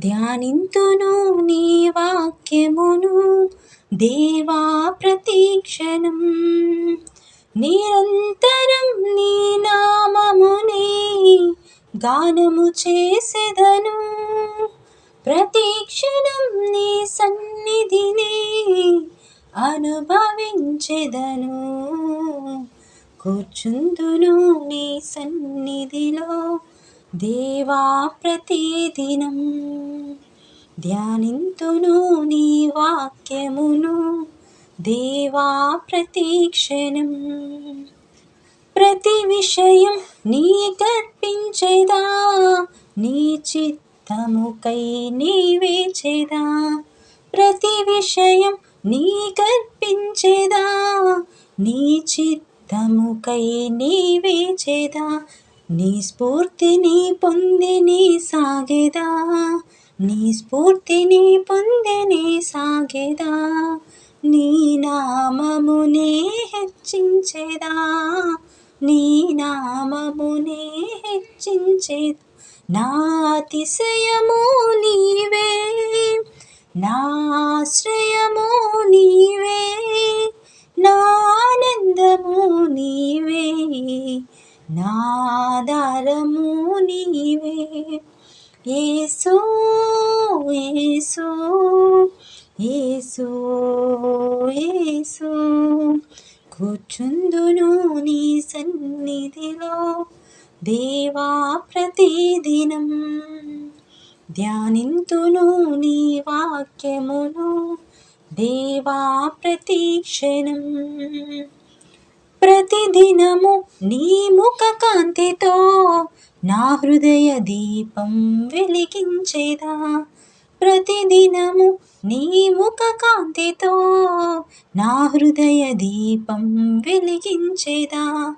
ధ్యానింతును నీ వాక్యమును దేవా ప్రతీక్షణం. నిరంతరం నీ నామమునే గానము చేసేదను. ప్రతీక్షణం నీ సన్నిధిని అనుభవించెదను. కూర్చుందును నీ సన్నిధిలో దేవా ప్రతిదినం ధ్యానింతును నీ వాక్యమును. దేవా ప్రతీక్షణం ప్రతి విషయం నీ కర్పించేదా? నీ చిత్తముకై నీవేచేదా ప్రతి విషయం నీ కర్పించేదా? నీ చిత్తముకై నీవేచేదా నీ స్ఫూర్తిని పొంది నీ సాగేదా. నీ స్ఫూర్తిని పొందెనే సాగేదా. నీ నామమునే హెచ్చించేదా. నీ నామమునే హెచ్చించేదా. నా అతిశయము నీవే. నా ఆశ్రయము నీవే. నా యేసు యేసు యేసు యేసు. కూర్చుందును నీ సన్నిధిలో దేవా ప్రతిదినం. ధ్యానింతును నీ వాక్యమును దేవా ప్రతీక్షణం. ప్రతిదినము నీ ముఖ కాంతితో నా హృదయ దీపం వెలిగించేదా? ప్రతిదినము నీ ముఖ కాంతితో నా హృదయ దీపం వెలిగించేదా?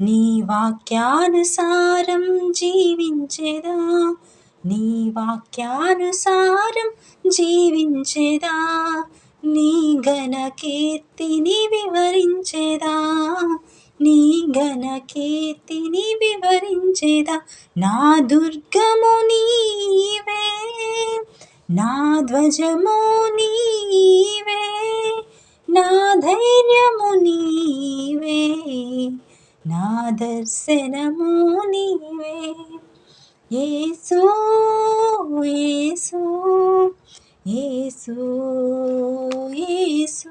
నీ వాక్యానుసారం జీవించేదా? నీ వాక్యానుసారం జీవించేదా? నీ ఘన కీర్తిని వివరించేదా? నీ ఘన కీర్తిని వివరించేదా? నా దుర్గము నీవే. నా ధ్వజము నీవే. నా ధైర్యము నీవే. నా దర్శనము నీవే. ఏసు ఏసు ఏసు ఏసు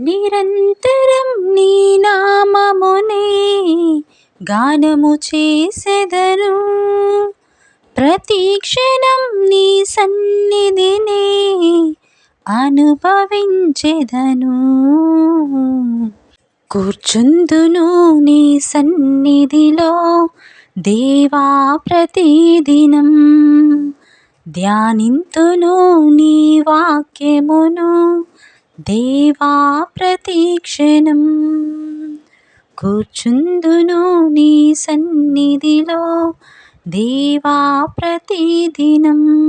నిరంతరం నీ నామమునే గానము చేసెదను. ప్రతీక్షణం నీ సన్నిధినే అనుభవించెదను. కూర్చుందును నీ సన్నిధిలో దేవా ప్రతిదినం. ధ్యానింతును నీ వాక్యమును దేవా ప్రతీక్షణం. కూర్చుందును నీ సన్నిధిలో దేవా ప్రతిదినం.